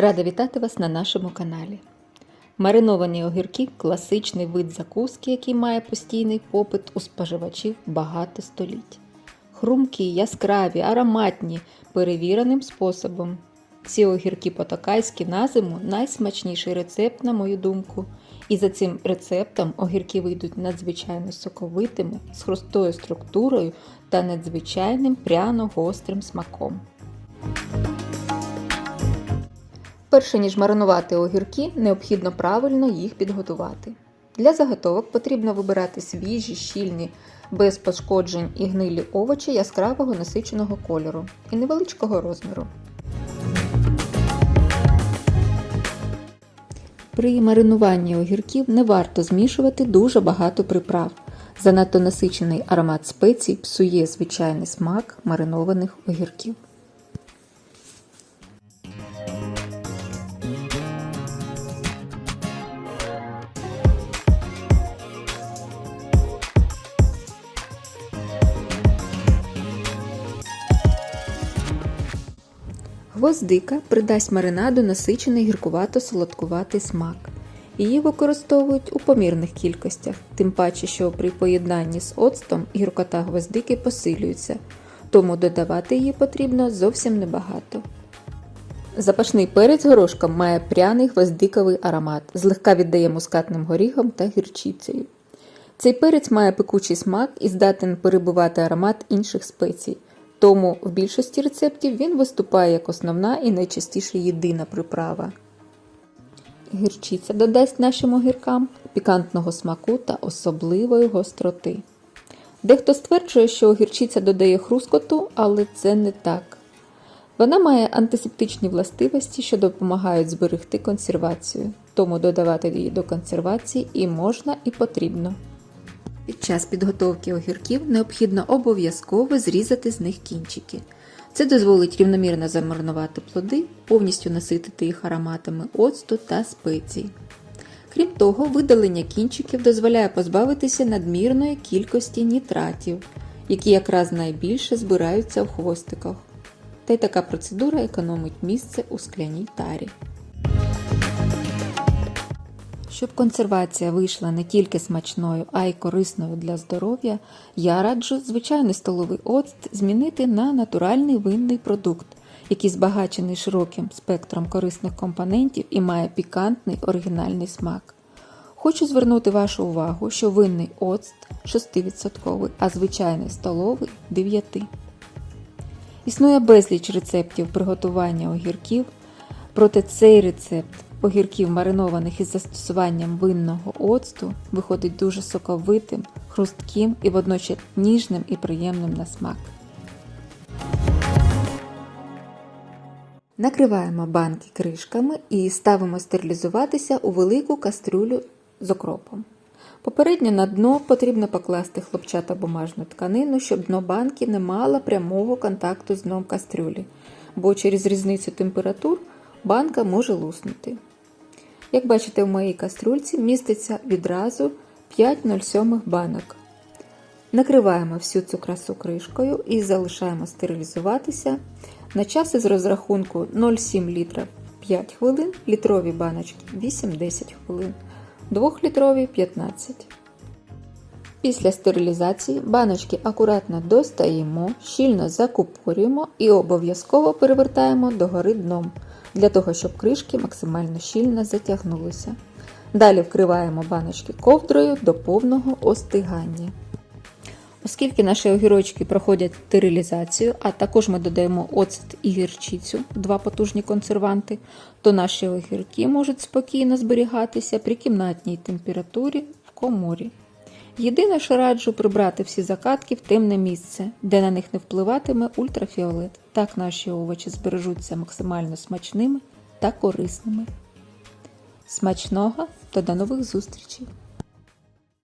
Рада вітати вас на нашому каналі. Мариновані огірки класичний вид закуски, який має постійний попит у споживачів багато століть. Хрумкі, яскраві, ароматні, перевіреним способом. Ці огірки по-токайськи на зиму найсмачніший рецепт, на мою думку. І за цим рецептом огірки вийдуть надзвичайно соковитими, з хрустою структурою та надзвичайним пряно-гострим смаком. Перше ніж маринувати огірки, необхідно правильно їх підготувати. Для заготовок потрібно вибирати свіжі, щільні, без пошкоджень і гнилі овочі яскравого насиченого кольору і невеличкого розміру. При маринуванні огірків не варто змішувати дуже багато приправ. Занадто насичений аромат спецій псує звичайний смак маринованих огірків. Гвоздика придасть маринаду насичений гіркувато-солодкуватий смак. Її використовують у помірних кількостях, тим паче, що при поєднанні з оцтом гіркота гвоздики посилюється, тому додавати її потрібно зовсім небагато. Запашний перець горошком має пряний гвоздиковий аромат, злегка віддає мускатним горіхом та гірчицею. Цей перець має пекучий смак і здатен перебивати аромат інших спецій, тому в більшості рецептів він виступає як основна і найчастіше єдина приправа. Гірчиця додасть нашим огіркам пікантного смаку та особливої гостроти. Дехто стверджує, що гірчиця додає хрускоту, але це не так. Вона має антисептичні властивості, що допомагають зберегти консервацію, тому додавати її до консервації і можна, і потрібно. Під час підготовки огірків необхідно обов'язково зрізати з них кінчики. Це дозволить рівномірно замаринувати плоди, повністю наситити їх ароматами оцту та спецій. Крім того, видалення кінчиків дозволяє позбавитися надмірної кількості нітратів, які якраз найбільше збираються в хвостиках. Та й така процедура економить місце у скляній тарі. Щоб консервація вийшла не тільки смачною, а й корисною для здоров'я, я раджу звичайний столовий оцт змінити на натуральний винний продукт, який збагачений широким спектром корисних компонентів і має пікантний оригінальний смак. Хочу звернути вашу увагу, що винний оцт 6%, а звичайний столовий 9%. Існує безліч рецептів приготування огірків, проте цей рецепт огірків, маринованих із застосуванням винного оцту, виходить дуже соковитим, хрустким і водночас ніжним і приємним на смак. Накриваємо банки кришками і ставимо стерилізуватися у велику кастрюлю з окропом. Попередньо на дно потрібно покласти хлопчатобумажну тканину, щоб дно банки не мало прямого контакту з дном кастрюлі, бо через різницю температур банка може луснути. Як бачите, в моїй кастрюльці міститься відразу 5,07 банок. Накриваємо всю цю красу кришкою і залишаємо стерилізуватися на час із розрахунку 0,7 літра 5 хвилин, літрові баночки 8-10 хвилин, 2-літрові 15. Після стерилізації баночки акуратно достаємо, щільно закупорюємо і обов'язково перевертаємо догори дном, для того, щоб кришки максимально щільно затягнулися. Далі вкриваємо баночки ковдрою до повного остигання. Оскільки наші огірочки проходять стерилізацію, а також ми додаємо оцет і гірчицю, два потужні консерванти, то наші огірки можуть спокійно зберігатися при кімнатній температурі в коморі. Єдине, що раджу прибрати всі закатки в темне місце, де на них не впливатиме ультрафіолет. Так наші овочі збережуться максимально смачними та корисними. Смачного та до нових зустрічей!